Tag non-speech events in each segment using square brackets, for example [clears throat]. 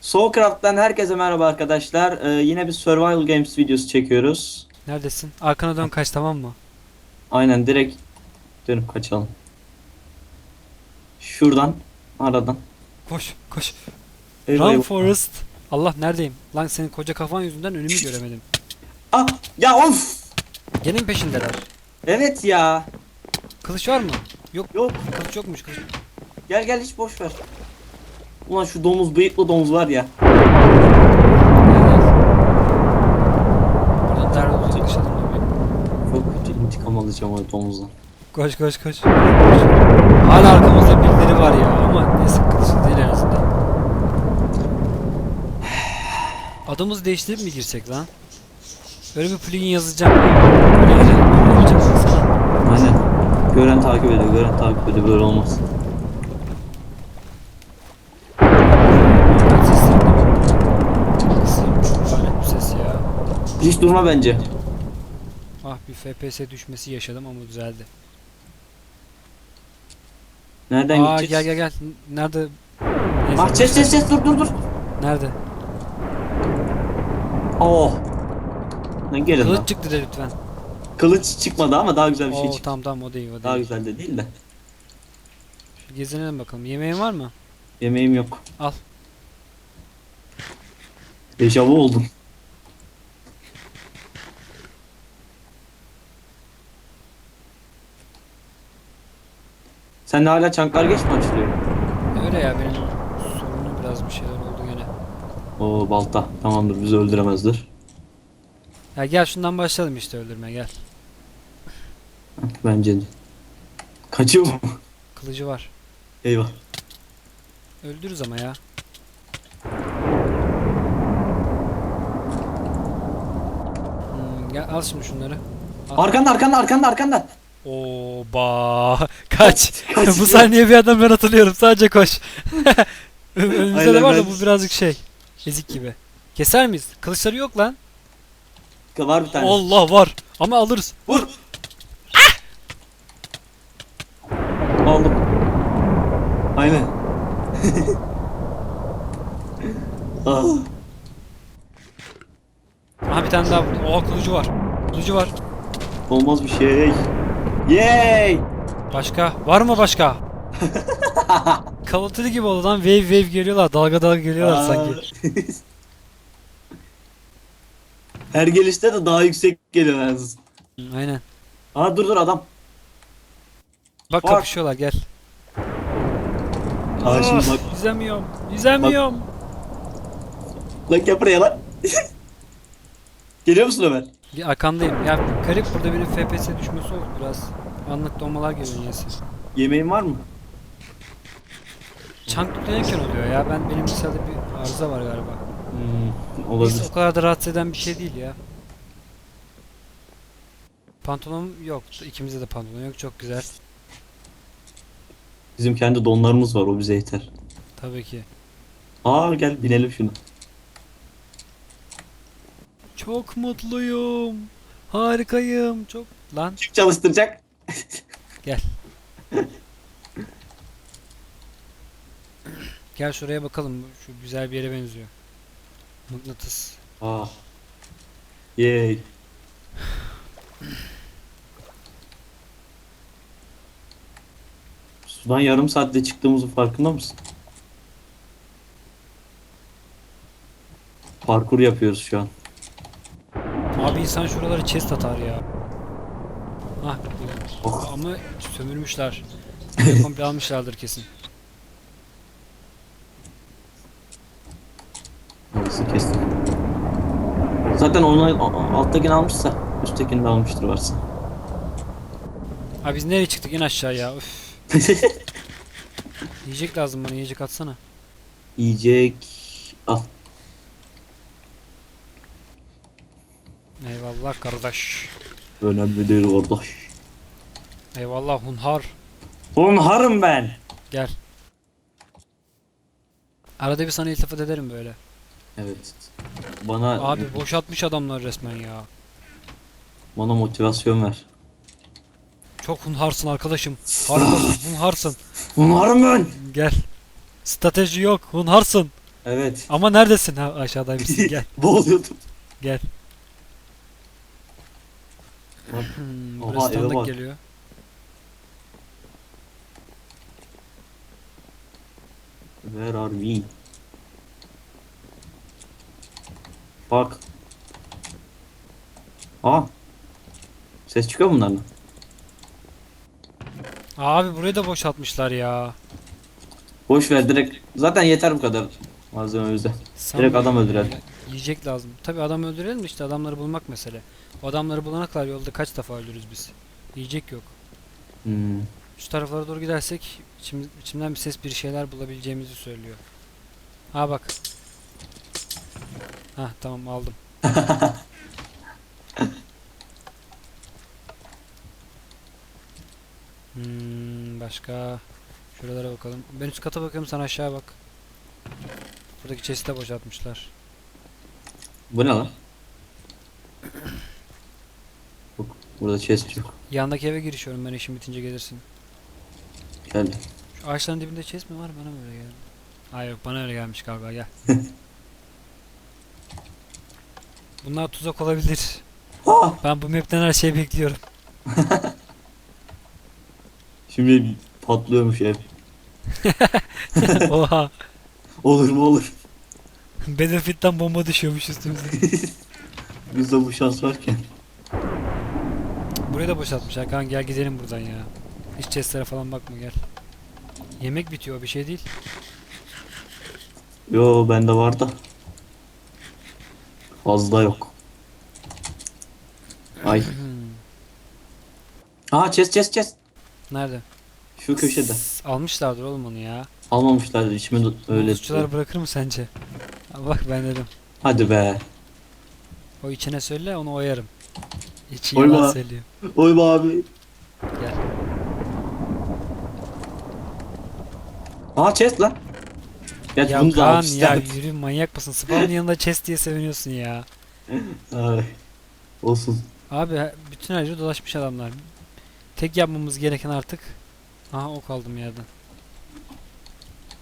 Soulcraft'tan herkese merhaba arkadaşlar. Ee, yine bir Survival Games videosu çekiyoruz. Neredesin? Arkana dön kaç tamam mı? Aynen direkt dönüp kaçalım. Şuradan, aradan. Koş koş. Eyvah, Run eyvah. Forest. Allah neredeyim? Lan senin koca kafan yüzünden önümü göremedim. Ah, ya of! Gene mi peşindeler? Evet ya. Kılıç var mı? Yok. Yok, Kılıç yokmuş kılıç. gel gel hiç boş ver. Ulan şu domuz, bıyıklı domuz var ya. Gel gel. Buradan derhal uzaklaşalım da bir. Çok kötü intikam alacağım o domuzdan. Koş koş koş. Hala arkamızda birileri var ya ama neyse kılıçlı değil en azından. Adımızı değiştirip mi girsek lan? Böyle bir plugin yazacağım. Böyle girelim. Böyle yapacağım. Aynen. Gören takip ediyor, gören takip ediyor. Böyle olmaz. Ben seslerini Kısayım. Lanet bir ses ya. Hiç durma bence. Ah bir FPS düşmesi yaşadım ama düzeldi. Nereden Aa gideceğiz? gel gel gel. Nerede? Neyse, Ah ses ses ses dur dur dur. Nerede? Oh. Lan gelin lan. Kılıç çıktı de lütfen. Kılıç çıkmadı ama daha güzel bir şey Oo çıktı. tamam tamam o değil o Daha değil. güzel de değil de. Gezinelim bakalım. Yemeğin var mı? Yemeğim yok. Al. Dejavu oldum. Sen de hala çanklar geç mi açılıyor? Öyle ya benim sorunum biraz bir şeyler oldu gene. Oo balta. Tamamdır bizi öldüremezler. Ya gel şundan başlayalım işte öldürmeye gel. Bence de. Kaçıyor mu? Kılıcı var. Eyvah. Öldürürüz ama ya. Hmm, gel al şimdi şunları. Arkanda arkanda arkanda arkanda. Oba [laughs] kaç. Kaç. [laughs] bu saniye bir adam ben hatırlıyorum. Sadece koş. [laughs] Ön- Önümüzde de var da bu birazcık şey. Ezik gibi. Keser miyiz? Kılıçları yok lan. Var bir tane. Allah var. Ama alırız. Vur. Aldım. Aynen. ah. Aha bir tane daha vurdu. Oha kılıcı var. Kılıcı var. Olmaz bir şey. Yay! Başka? Var mı başka? [laughs] Kavatılı gibi oldu lan. Wave wave geliyorlar. Dalga dalga geliyorlar Aa. sanki. [laughs] Her gelişte de daha yüksek geliyor en. Aynen. Aa dur dur adam. Bak Var. kapışıyorlar gel. Aa şimdi bak. Ah, Yüzemiyorum. Yüzemiyorum. Lan gel buraya lan. [laughs] Geliyor musun Ömer? Ya, Arkandayım. Ya garip burada benim FPS düşmesi oldu biraz. Anlık donmalar geliyor niyeyse. Yemeğin var mı? Çank tüklenirken oluyor ya. Ben benim bilgisayarda bir arıza var galiba. Hmm, olabilir. Neyse o kadar da rahatsız eden bir şey değil ya. Pantolon yok. İkimizde de pantolon yok. Çok güzel. Bizim kendi donlarımız var o bize yeter. Tabii ki. Aa gel binelim şunu. Çok mutluyum. Harikayım. Çok lan Kim çalıştıracak? [laughs] gel şuraya bakalım. Şu güzel bir yere benziyor. Mıknatıs. Aa. Yay. Sudan yarım saatte çıktığımızın farkında mısın? Parkur yapıyoruz şu an. Abi insan şuralara chest atar ya. Ah Oh. ama sömürmüşler. [laughs] Komple almışlardır kesin. Orası kesin. Zaten onu alttakini almışsa üsttekini de almıştır varsa. Abi biz nereye çıktık? İn aşağı ya. Üf. [laughs] Yiyecek lazım bana. Yiyecek atsana. Yiyecek al. Eyvallah kardeş. Önemli değil kardeş. Eyvallah hunhar. Hunharım ben. Gel. Arada bir sana iltifat ederim böyle. Evet. Bana Abi boşaltmış adamlar resmen ya. bana motivasyon ver. Çok hunharsın arkadaşım. Harikasın [laughs] hunharsın. Hunharım ben. Gel. Strateji yok hunharsın. Evet. Ama neredesin? Ha aşağıdaymışsın gel. [laughs] Boğuluyordum. Gel. Hmm, Oha, burası tanıdık geliyor. Where are we? Bak. Aa. Ses çıkıyor mu bunlardan. Abi burayı da boşaltmışlar ya. Boş ver direkt. Zaten yeter bu kadar malzeme bize. Direkt adam öldürelim. Yiyecek lazım. Tabi adam öldürelim de işte adamları bulmak mesele. O adamları bulana kadar yolda kaç defa ölürüz biz. Yiyecek yok. Hmm. Şu taraflara doğru gidersek içim, içimden bir ses bir şeyler bulabileceğimizi söylüyor. Ha bak. Ha tamam aldım. [laughs] Hmm, başka şuralara bakalım. Ben üst kata bakıyorum sen aşağı bak. Buradaki chest'i boşaltmışlar. Bu ne lan? Burada chest yok. Yandaki eve girişiyorum ben işim bitince gelirsin. Geldi. Şu ağaçların dibinde chest mi var bana mı öyle geldi? Hayır yok bana öyle gelmiş galiba gel. [laughs] Bunlar tuzak olabilir. Aa! Ben bu map'ten her şeyi bekliyorum. [laughs] Şimdi patlıyormuş ev. [laughs] Oha. Olur mu olur. [laughs] Battlefield'den bomba düşüyormuş üstümüze. [laughs] Bizde bu şans varken. Burayı da boşaltmışlar. Kan gel gidelim buradan ya. Hiç chestlere falan bakma gel. Yemek bitiyor bir şey değil. Yo bende var da. Fazla yok. Ay. Aa chest chest chest. Nerede? Şu köşede. Almışlardır oğlum onu ya. Almamışlar içime öyle. Buzcular bırakır mı sence? Bak ben dedim. Hadi be. O içine söyle onu oyarım. İçi Oyma. yalan söylüyor. Oy be abi. Gel. Aa chest lan. Geç Ya bunu da Kaan ya yürü manyak mısın? Spawn'ın [laughs] yanında chest diye seviniyorsun ya. Ay. Olsun. Abi bütün her yeri dolaşmış adamlar. Tek yapmamız gereken artık Aha ok aldım yerden.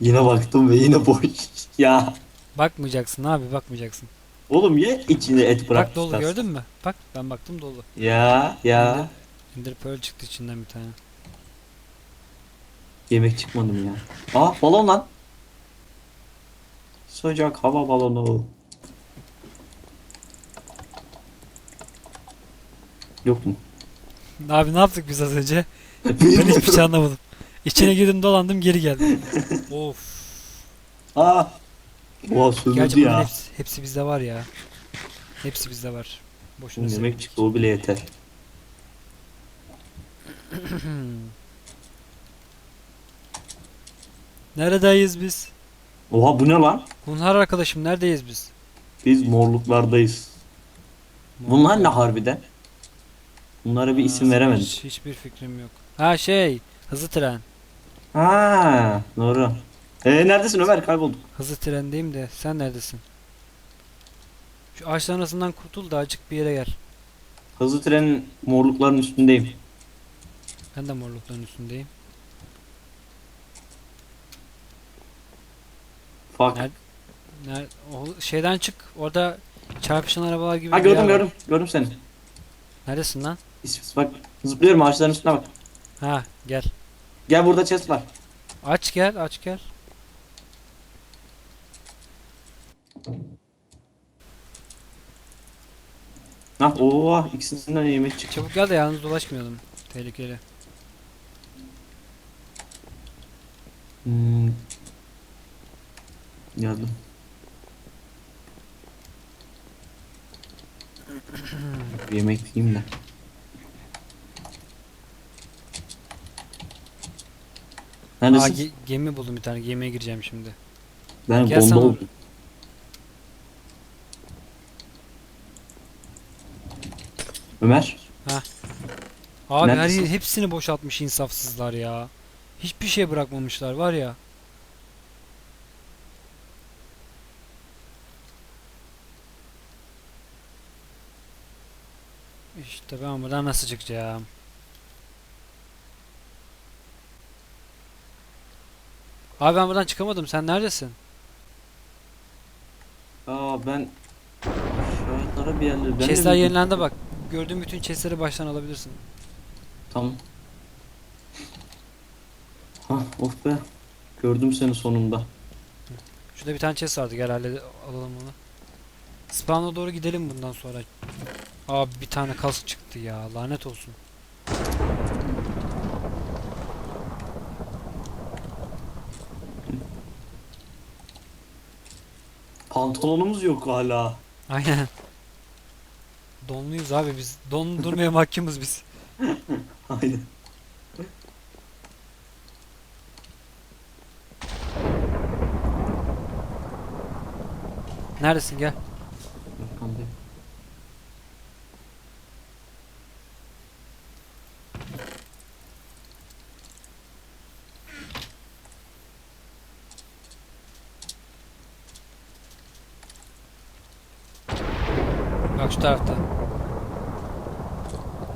Yine baktım ve yine boş. [laughs] ya. Bakmayacaksın abi bakmayacaksın. Oğlum ye içine et bırak. Bak dolu gördün mü? Bak ben baktım dolu. Ya ya. Ender Pearl çıktı içinden bir tane. Yemek çıkmadım ya. Aa balon lan. Sıcak hava balonu. Yok mu? Abi ne yaptık biz az önce? [laughs] Ben hiçbir şey anlamadım. İçine girdim dolandım geri geldim. [laughs] of. Aa. Oha sömürdü Gerçi bunların ya. hepsi, hepsi bizde var ya. Hepsi bizde var. Boşuna Yemek sevmedik. çıktı o bile yeter. [clears throat] Neredeyiz biz? Oha bu ne lan? Hunhar arkadaşım neredeyiz biz? Biz morluklardayız. Bunlar ne harbiden? Bunlara bir isim Ha, veremedim. hiç- hiçbir fikrim yok. Ha şey, hızlı tren. Ha, doğru. Ee, neredesin Ömer? Kaybolduk. Hızlı trendeyim de sen neredesin? Şu ağaçların arasından kurtul da acık bir yere gel. Hızlı trenin morlukların üstündeyim. Ben de morlukların üstündeyim. Fuck. Nerede? Ner o şeyden çık. Orada çarpışan arabalar gibi Ha bir yer gördüm var. gördüm. Gördüm seni. Neredesin lan? İs- is- Bak zıplıyorum ağaçların üstüne bak. Ha gel. Gel burada chest var. Aç gel aç gel. Ha oha ikisinden yemek çıktı. Çabuk gel de yalnız dolaşmayalım. Tehlikeli. Hmm. Geldim. Yemek yiyeyim de. Aa Neredesin? ge- gemi buldum bir tane. Gemiye gireceğim şimdi. ben gel bomba sen oldum. Ömer. Abi her Neredesin? hepsini boşaltmış insafsızlar ya. Hiçbir şey bırakmamışlar var ya. İşte ben buradan nasıl çıkacağım? Abi ben buradan çıkamadım. Sen neredesin? Aa ben aşağılara bir yerlere... Ben de Chestler bir- yenilendi bak. Gördüğün bütün chestleri baştan alabilirsin. Tamam. Hah of be. Gördüm seni sonunda. Şurada bir tane chest vardı gel hallede alalım onu. Spawn'a doğru gidelim bundan sonra. Abi bir tane kask çıktı ya lanet olsun. Pantolonumuz yok hala. Aynen. Donluyuz abi biz. Don durmaya mahkumuz biz. [laughs] Aynen. Neredesin gel. Arkandayım. Bak şu tarafta.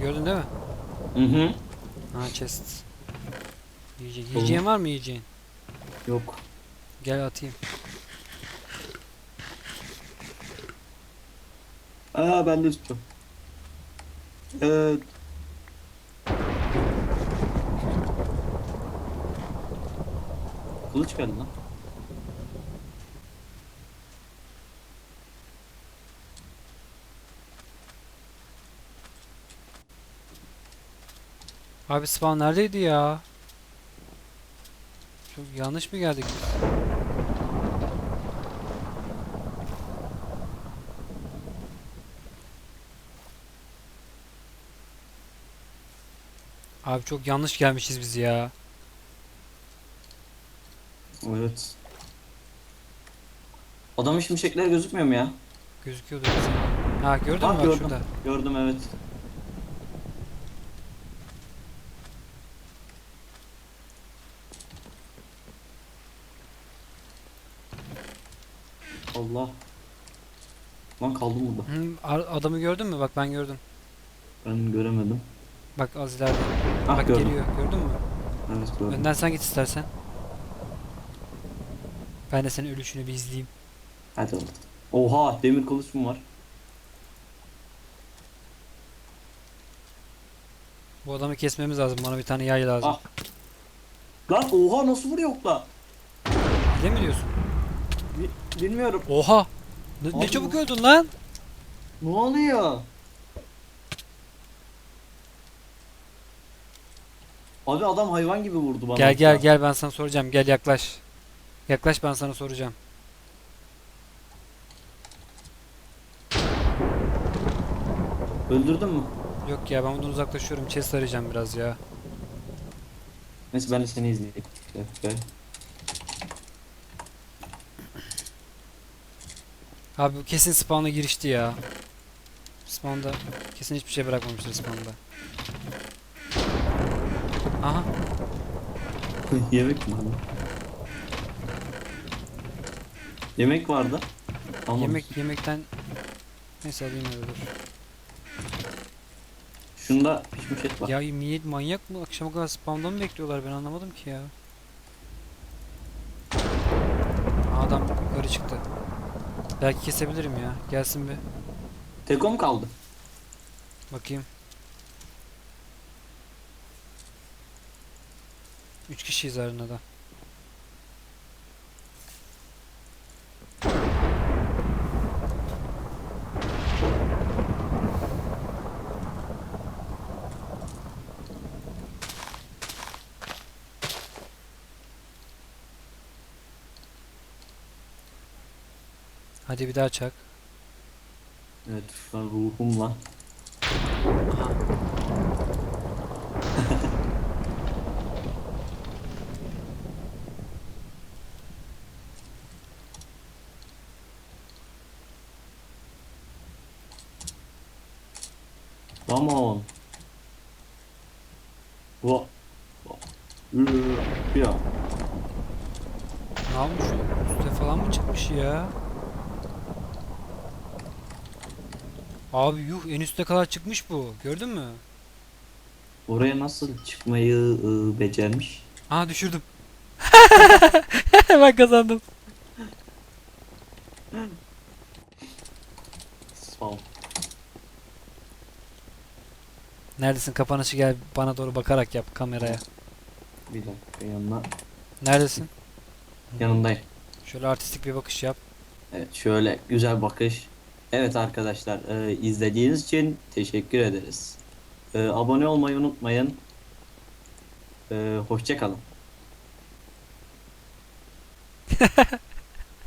Gördün değil mi? Hı hı. Ha chest. Yiyecek. Yiyeceğin var mı yiyeceğin? Yok. Gel atayım. Aa ben de tutuyorum. Evet. Kılıç geldi lan. Abi spawn neredeydi ya? Çok yanlış mı geldik? Abi çok yanlış gelmişiz biz ya. Evet. Adamın şimşekleri gözükmüyor mu ya? Gözüküyordu. Ha gördün mü bak gördüm. şurada. Gördüm evet. Allah. Lan kaldım burada. Hı, ar- adamı gördün mü? Bak ben gördüm. Ben göremedim. Bak az ileride. Ah Bak gördüm. geliyor. Gördün mü? Evet gördüm. Önden sen git istersen. Ben de senin ölüşünü bir izleyeyim. Hadi oğlum. Oha demir kılıç mı var? Bu adamı kesmemiz lazım. Bana bir tane yay lazım. Ah. Lan oha nasıl vuruyor okla? Bile mi diyorsun? Bi- bilmiyorum. Oha! Ne, ne Abi çabuk bu- öldün lan? Ne oluyor? Abi adam hayvan gibi vurdu bana. Gel gel gel ben sana soracağım. Gel yaklaş. Yaklaş ben sana soracağım. Öldürdün mü? Yok ya ben bundan uzaklaşıyorum. Chest arayacağım biraz ya. Neyse ben de seni izleyeyim. Gel, gel. Abi bu kesin spawn'a girişti ya. Spawn'da kesin hiçbir şey bırakmamıştır spawn'da. Aha [laughs] Yemek mi lan? Yemek vardı. Almamış. yemek yemekten neyse alayım hadi dur. Şunda pişmiş et var. Ya niyet manyak mı? Akşama kadar spawn'da mı bekliyorlar ben anlamadım ki ya. Adam yukarı çıktı. Belki kesebilirim ya. Gelsin bir. Tekom kaldı. Bakayım. Üç kişiyiz arenada. Hadi bir daha çak. Evet şu an ruhumla. Come on. Ü- Ya. Ne olmuş? Üste falan mı çıkmış ya? Abi yuh en üste kadar çıkmış bu. Gördün mü? Oraya nasıl çıkmayı ıı, becermiş? Aa düşürdüm. [laughs] ben kazandım. Tamam. Neredesin kapanışı gel bana doğru bakarak yap kameraya. Bir dakika yanına. Neredesin? Yanındayım. Şöyle artistik bir bakış yap. Evet şöyle güzel bakış. Evet arkadaşlar e, izlediğiniz için teşekkür ederiz. E, abone olmayı unutmayın. E, hoşça kalın. [laughs]